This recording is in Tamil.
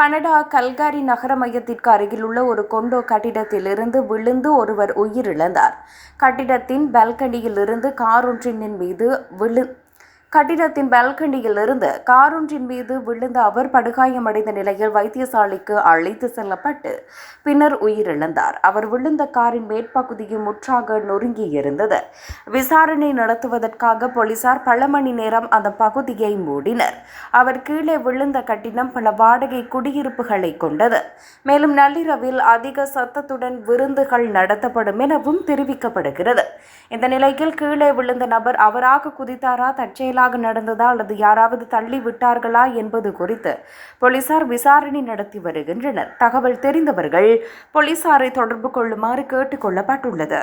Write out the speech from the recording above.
கனடா கல்காரி நகர மையத்திற்கு அருகிலுள்ள ஒரு கொண்டோ கட்டிடத்திலிருந்து விழுந்து ஒருவர் உயிரிழந்தார். கட்டிடத்தின் பால்கனியிலிருந்து காரொன்றின் மீது விழு கட்டிடத்தின் பால்கனியில் இருந்து காரொன்றின் மீது விழுந்த அவர் படுகாயமடைந்த நிலையில் வைத்தியசாலைக்கு அழைத்து செல்லப்பட்டு பின்னர் உயிரிழந்தார். அவர் விழுந்த காரின் மேற்பகுதியும் முற்றாக நொறுங்கி இருந்தது விசாரணை நடத்துவதற்காக போலீசார் பல மணி நேரம் அந்த பகுதியை மூடினர். அவர் கீழே விழுந்த கட்டிடம் பல வாடகை குடியிருப்புகளை கொண்டது. மேலும் நள்ளிரவில் அதிக சத்தத்துடன் விருந்துகள் நடத்தப்படும் எனவும் தெரிவிக்கப்படுகிறது. இந்த நிலையில் கீழே விழுந்த நபர் அவராக குதித்தாரா தற்செயலாக நடந்ததா அல்லது யாராவது தள்ளி விட்டார்களா என்பது குறித்து போலீசார் விசாரணை நடத்தி வருகின்றனர். தகவல் தெரிந்தவர்கள் போலீசாரை தொடர்பு கொள்ளுமாறு கேட்டுக் கொள்ளப்பட்டுள்ளது.